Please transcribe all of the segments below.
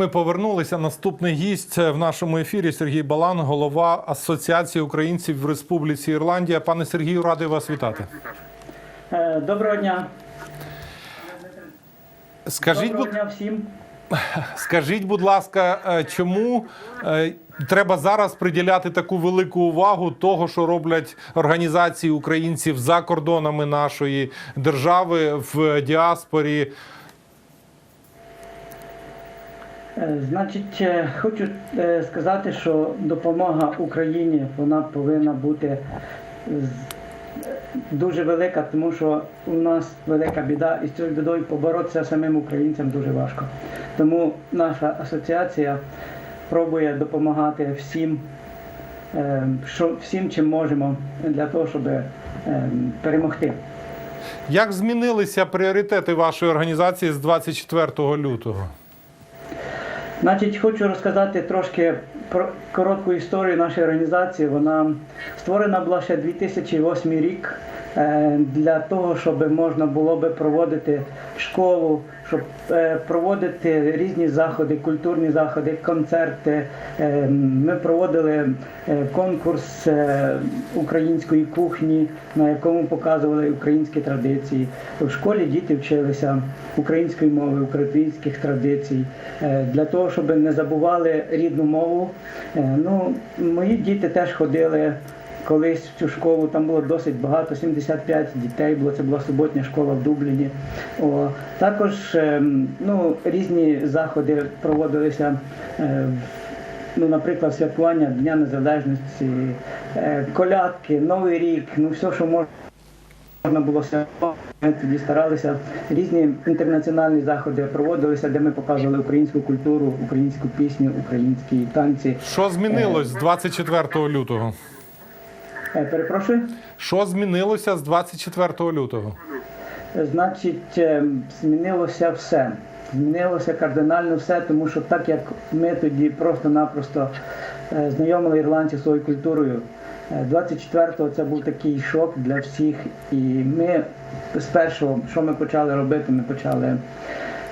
ми повернулися. Наступний гість в нашому ефірі Сергій Балан, голова Асоціації українців в Республіці Ірландія. Пане Сергію, радий вас вітати. Е, Доброго дня. Скажіть, Доброго дня всім. скажіть, будь ласка, е, чому е, треба зараз приділяти таку велику увагу того, що роблять організації українців за кордонами нашої держави в діаспорі? Е, Значить, е, хочу е, сказати, що допомога Україні вона повинна бути дуже велика, тому що у нас велика біда, і з цією бідою поборотися самим українцям дуже важко. Тому наша асоціація пробує допомагати всім, що, всім, чим можемо, для того, щоб перемогти. Як змінилися пріоритети вашої організації з 24 лютого? Значить, хочу розказати трошки про коротку історію нашої організації. Вона створена була ще 2008 рік для того, щоб можна було би проводити школу, щоб е, проводити різні заходи, культурні заходи, концерти. Е, Ми проводили е, конкурс е, української кухні, на якому показували українські традиції. В школі діти вчилися української мови, українських традицій, е, для того, щоб не забували рідну мову. Е, Ну, мої діти теж ходили. Колись в цю школу там було досить багато, 75 дітей було. Це була суботня школа в Дубліні. О, також ем, ну, різні заходи проводилися. е, Ну, наприклад, святкування Дня Незалежності, е, колядки, Новий рік, ну все, що можна. Можна було святкувати. Ми тоді старалися. Різні інтернаціональні заходи проводилися, де ми показували українську культуру, українську пісню, українські танці. Що змінилось з 24 лютого? Е, Перепрошую. Що змінилося з 24 лютого? Значить, е, змінилося все. Змінилося кардинально все, тому що так як ми тоді просто-напросто е, знайомили ірландців зі своєю культурою, е, 24-го це був такий шок для всіх. І ми спершу, що ми почали робити, ми почали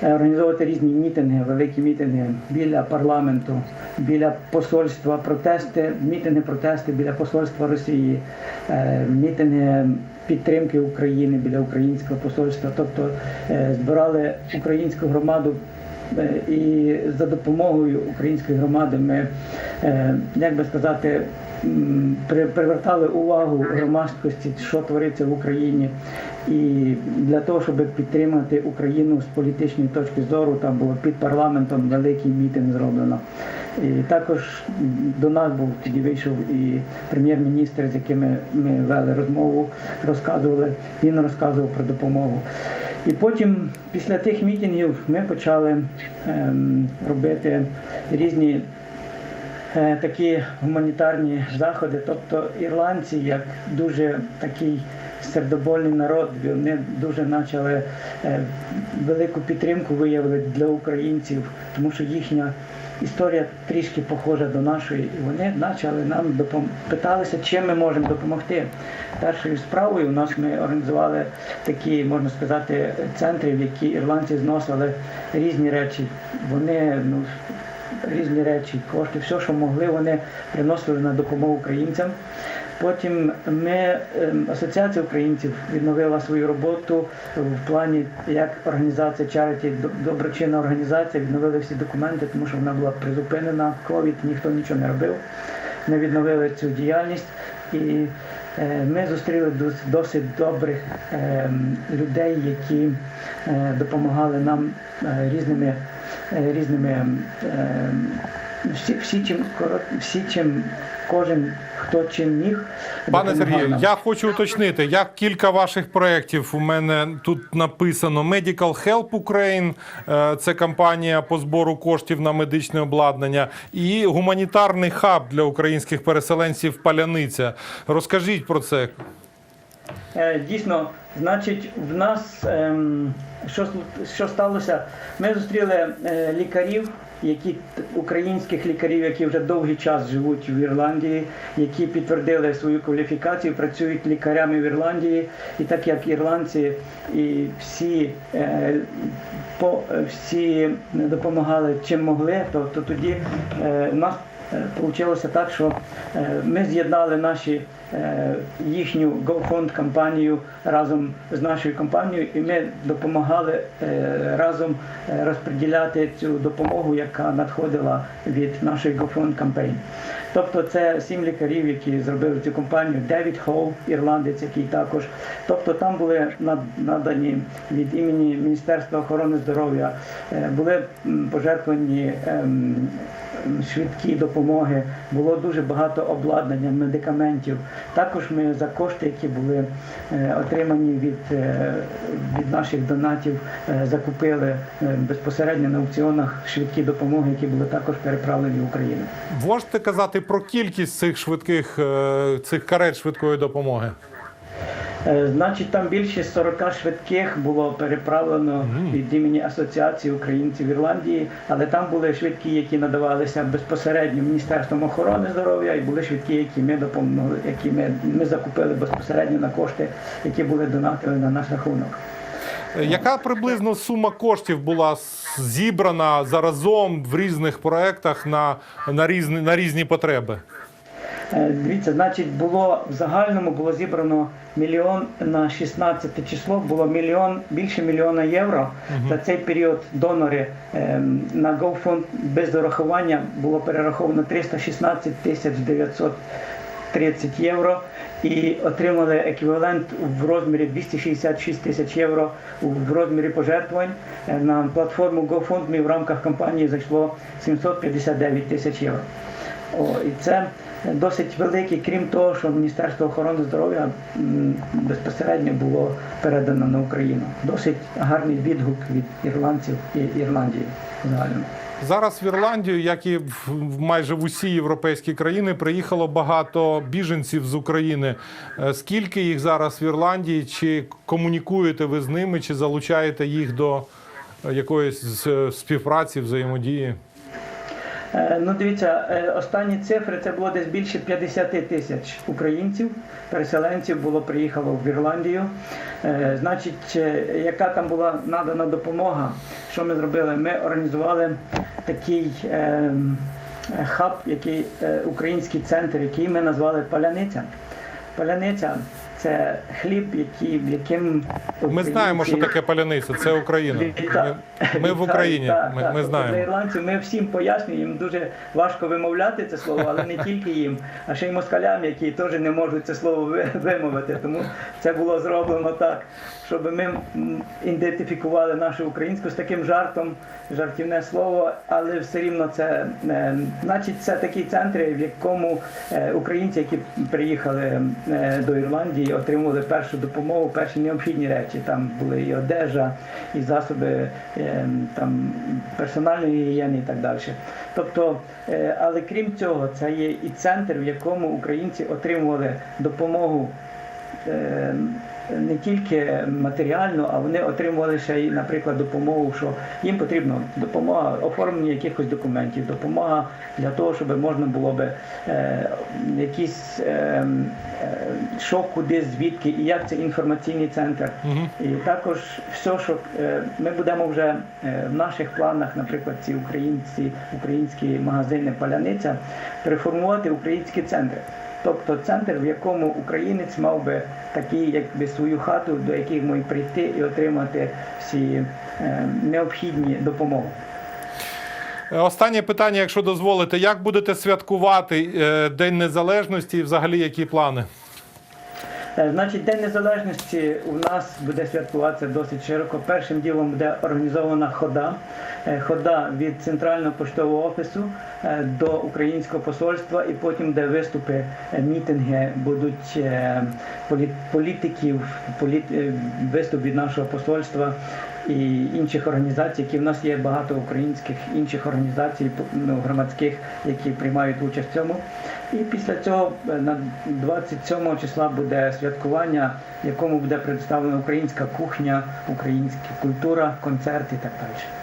організовувати різні мітинги, великі мітинги біля парламенту, біля посольства, протести, мітинги, протести біля посольства Росії, е, мітинги підтримки України біля українського посольства. Тобто е, збирали українську громаду. Е, І за допомогою української громади ми, е, як би сказати, привертали увагу громадськості, що твориться в Україні. І для того, щоб підтримати Україну з політичної точки зору, там було під парламентом великий мітинг зроблено. І також до нас був тоді вийшов і прем'єр-міністр, з якими ми вели розмову, розказували. Він розказував про допомогу. І потім, після тих мітингів, ми почали ем, робити різні е, такі гуманітарні заходи. Тобто ірландці, як дуже такий сердобольний народ, вони дуже почали е, велику підтримку виявили для українців, тому що їхня історія трішки похожа до нашої, і вони почали нам допом... питалися, чим ми можемо допомогти. Першою справою у нас ми організували такі, можна сказати, центри, в які ірландці зносили різні речі. Вони ну, різні речі, кошти, все, що могли, вони приносили на допомогу українцям. Потім ми, ем, Асоціація українців відновила свою роботу в плані як організація до- доброчинна організація, відновили всі документи, тому що вона була призупинена, ковід, ніхто нічого не робив. Ми відновили цю діяльність і е, ми зустріли досить добрих ем, людей, які е, допомагали нам е, різними різними ем, всі, всі, чим, всі чим кожен хто чим міг. Пане Сергію, я хочу уточнити, як кілька ваших проєктів у мене тут написано Medical Help Ukraine, е, це кампанія по збору коштів на медичне обладнання, і гуманітарний хаб для українських переселенців Паляниця. Розкажіть про це. Е, Дійсно, значить, в нас ем, що, що сталося? Ми зустріли е, лікарів які українських лікарів, які вже довгий час живуть в Ірландії, які підтвердили свою кваліфікацію, працюють лікарями в Ірландії, і так як ірландці і всі, е, по, всі допомагали чим могли, то, то тоді е, нас Вийшло так, що е, ми з'єднали наші е, їхню GoFund кампанію разом з нашою компанією, і ми допомагали е, разом розподіляти цю допомогу, яка надходила від нашої GoFund кампанії. Тобто це сім лікарів, які зробили цю компанію, Девід Хоу, ірландець, який також. Тобто там були надані від імені Міністерства охорони здоров'я, е, були пожертвовані ем, швидкі допомоги, було дуже багато обладнання, медикаментів. Також ми за кошти, які були е, отримані від, е, від наших донатів, закупили безпосередньо на аукціонах швидкі допомоги, які були також переправлені в Україну. Можете казати про кількість цих швидких е, цих карет швидкої допомоги? Е, Значить, там більше 40 швидких було переправлено від імені Асоціації українців в Ірландії, але там були швидкі, які надавалися безпосередньо Міністерством охорони здоров'я, і були швидкі, які ми допомогли, які ми, ми закупили безпосередньо на кошти, які були донатили на наш рахунок. Яка приблизно сума коштів була зібрана заразом в різних проектах на, на, різні, на різні потреби? Е, Дивіться, значить, було в загальному було зібрано мільйон на 16 число, було мільйон більше мільйона євро. За цей період донори ем, на GoFund без дорахування було перераховано 316 тисяч 930 євро. І отримали еквівалент в розмірі 266 тисяч євро в розмірі пожертвувань. Е, На платформу GoFundMe в рамках кампанії зайшло 759 тисяч євро. О, і це досить великий, крім того, що Міністерство охорони здоров'я безпосередньо було передано на Україну. Досить гарний відгук від ірландців і Ірландії загально. Зараз в Ірландію, як і в майже в усі європейські країни, приїхало багато біженців з України. Е, Скільки їх зараз в Ірландії? Чи комунікуєте ви з ними, чи залучаєте їх до е, якоїсь е, співпраці, взаємодії? Е, Ну, дивіться, е, останні цифри це було десь більше 50 тисяч українців, переселенців було приїхало в Ірландію. Е, Значить, яка там була надана допомога? Що ми зробили? Ми організували такий е, е, хаб, який український центр, який ми назвали Паляниця. Паляниця це хліб, який, яким Ми знаємо, що таке паляниця. Це Україна. Ми, ми в Україні. Ми, ми Тобто Для знаємо. ірландців ми всім пояснюємо, їм дуже важко вимовляти це слово, але не тільки їм, а ще й москалям, які теж не можуть це слово вимовити. Тому це було зроблено так, щоб ми ідентифікували нашу українську з таким жартом, жартівне слово, але все рівно це, е, значить, це такі центри, в якому е, українці, які приїхали е, до Ірландії, отримували першу допомогу, перші необхідні речі. Там були і одежа, і засоби там, персональної гігієни і так далі. Тобто, але крім цього, це є і центр, в якому українці отримували допомогу. Е, Не тільки матеріально, а вони отримували ще й, наприклад, допомогу, що їм потрібна допомога оформлення якихось документів, допомога для того, щоб можна було би е, якийсь е, е, куди, звідки, і як це інформаційний центр. Мгм. І також все, що е, ми будемо вже в наших планах, наприклад, ці українці, українські магазини Паляниця, переформувати українські центри. Тобто центр, в якому українець мав би такий, якби свою хату, до яких має прийти і отримати всі е, необхідні допомоги. Е, Останнє питання, якщо дозволите, як будете святкувати е, День Незалежності і взагалі які плани? Е, Значить, День Незалежності у нас буде святкуватися досить широко. Першим ділом буде організована хода. Е, Хода від центрального поштового офісу е, до українського посольства, і потім де виступи, мітинги будуть політиків, політ- виступ від нашого посольства і інших організацій, які в нас є багато українських інших організацій, ну, громадських, які приймають участь в цьому. І після цього е, на 27 числа буде святкування, в якому буде представлена українська кухня, українська культура, концерт і так далі.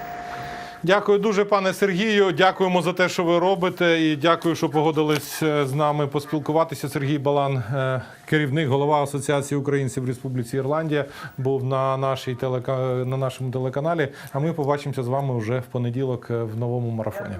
Дякую дуже, пане Сергію. Дякуємо за те, що ви робите, і дякую, що погодились е, з нами поспілкуватися. Сергій Балан, е, керівник, голова Асоціації українців в Республіці Ірландія, був на нашій телека... на нашому телеканалі. А ми побачимося з вами вже в понеділок е, в новому марафоні.